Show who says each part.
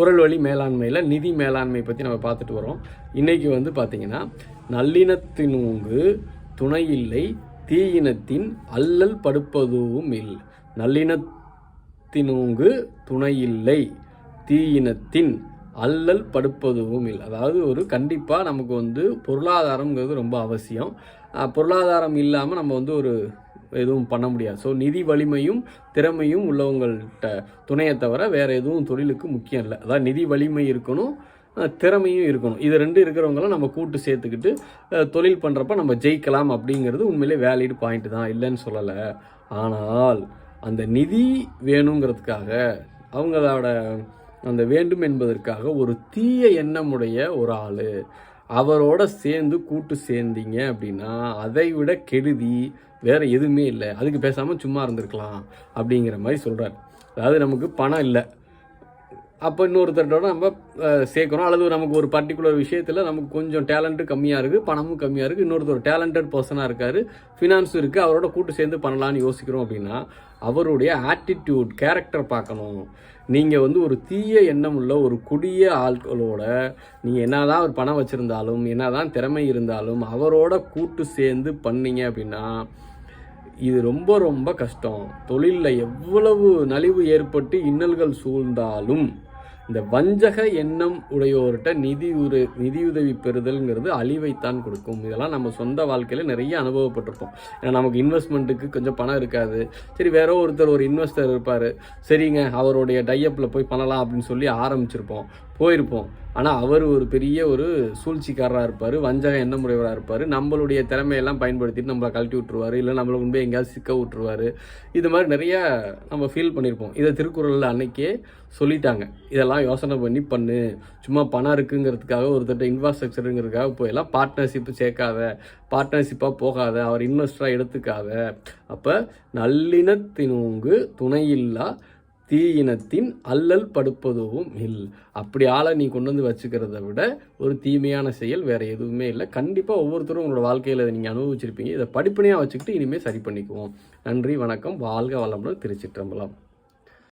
Speaker 1: குரல் வழி மேலாண்மையில் நிதி மேலாண்மை பற்றி நம்ம பார்த்துட்டு வரோம். இன்றைக்கி வந்து பார்த்திங்கன்னா நல்லினத்தினூங்கு துணையில்லை தீயினத்தின் அல்லல் படுப்பதுவும் இல். நல்லினத்தினூங்கு துணையில்லை தீயினத்தின் அல்லல் படுப்பதுவும் இல்லை அதாவது ஒரு கண்டிப்பாக நமக்கு வந்து பொருளாதாரங்கிறது ரொம்ப அவசியம். பொருளாதாரம் இல்லாமல் நம்ம வந்து ஒரு எதுவும் பண்ண முடியாது. ஸோ நிதி வலிமையும் திறமையும் உள்ளவங்கள்ட்ட துணையை தவிர வேறு எதுவும் தொழிலுக்கு முக்கியம் இல்லை. அதாவது நிதி வலிமை இருக்கணும் திறமையும் இருக்கணும். இது ரெண்டு இருக்கிறவங்களாம் நம்ம கூட்டு சேர்த்துக்கிட்டு தொழில் பண்ணுறப்ப நம்ம ஜெயிக்கலாம் அப்படிங்கிறது உண்மையிலே வேலிடு பாயிண்ட் தான். இல்லைன்னு சொல்லலை. ஆனால் அந்த நிதி வேணுங்கிறதுக்காக அவங்களோட அந்த வேண்டும் என்பதற்காக ஒரு தீய எண்ணமுடைய ஒரு ஆள் அவரோட சேர்ந்து கூட்டு சேர்ந்தீங்க அப்படின்னா அதை விட கெடுதி வேறு எதுவுமே இல்லை. அதுக்கு பேசாமல் சும்மா இருந்திருக்கலாம் அப்படிங்கிற மாதிரி சொல்கிறார் அதாவது நமக்கு பணம் இல்லை. அப்போ இன்னொருத்தரோட நம்ம சேர்க்குறோம். அல்லது நமக்கு ஒரு பர்டிகுலர் விஷயத்தில் நமக்கு கொஞ்சம் டேலண்ட்டு கம்மியாக இருக்குது பணமும் கம்மியாக இருக்குது இன்னொருத்தர் டேலண்டட் பர்சனாக இருக்கார் ஃபினான்ஸும் இருக்குது அவரோட கூட்டு சேர்ந்து பண்ணலான்னு யோசிக்கிறோம் அப்படின்னா அவருடைய ஆட்டிடியூட் கேரக்டர் பார்க்கணும். நீங்கள் வந்து ஒரு தீய எண்ணம் உள்ள ஒரு குடிய ஆட்களோட நீங்கள் என்னதான் ஒரு பணம் வச்சுருந்தாலும் என்னதான் திறமை இருந்தாலும் அவரோட கூட்டு சேர்ந்து பண்ணீங்க அப்படின்னா இது ரொம்ப ரொம்ப கஷ்டம். தொழிலில் எவ்வளவு நலிவு ஏற்பட்டு இன்னல்கள் சூழ்ந்தாலும் இந்த வஞ்சக எண்ணம் உடையோர்கிட்ட நிதி உரு நிதியுதவி பெறுதல்ங்கிறது அழிவைத்தான் கொடுக்கும். இதெல்லாம் நம்ம சொந்த வாழ்க்கையில் நிறைய அனுபவப்பட்டிருப்போம். ஏன்னா நமக்கு இன்வெஸ்ட்மெண்ட்டுக்கு கொஞ்சம் பணம் இருக்காது. சரி வேற ஒருத்தர் ஒரு இன்வெஸ்டர் இருப்பார். சரிங்க அவருடைய டையப்பில் போய் பண்ணலாம் அப்படின்னு சொல்லி ஆரம்பிச்சிருப்போம். போயிருப்போம். ஆனால் அவர் ஒரு பெரிய ஒரு சூழ்ச்சிக்காரராக இருப்பார் வஞ்சக எண்ணமுடையவராக இருப்பார். நம்மளுடைய திறமையெல்லாம் பயன்படுத்திட்டு நம்மளை கழட்டி விட்டுருவார் இல்லை நம்மளை கொண்டு போய் எங்கேயாவது சிக்க விட்டுருவாரு. இது மாதிரி நிறைய நம்ம ஃபீல் பண்ணியிருப்போம் இதை திருக்குறளில் அன்னைக்கே சொல்லிட்டாங்க. இதெல்லாம் யோசனை பண்ணி பண்ணு. சும்மா பணம் இருக்குங்கிறதுக்காக ஒருத்தட்ட இன்ஃப்ராஸ்ட்ரக்சருங்கிறதுக்காக போயெல்லாம் பார்ட்னர்ஷிப் சேர்க்காத பார்ட்னர்ஷிப்பாக போகாத அவர் இன்வெஸ்டராக எடுத்துக்காத. அப்போ நல்லினத்தினோங்கு துணையில்லா தீயினத்தின் அல்லல் படுப்பதுவும் இல். அப்படி ஆளை நீ கொண்டு வந்து வச்சுக்கிறத விட ஒரு தீமையான செயல் வேறு எதுவுமே இல்லை. கண்டிப்பாக ஒவ்வொருத்தரும் உங்களோட வாழ்க்கையில் இதை நீங்கள் அனுபவிச்சிருப்பீங்க. இதை படிப்பனையாக வச்சுக்கிட்டு இனிமேல் சரி பண்ணிக்குவோம். நன்றி வணக்கம். வாழ்க வளமுடன் திருச்சிற்றம்பலம்.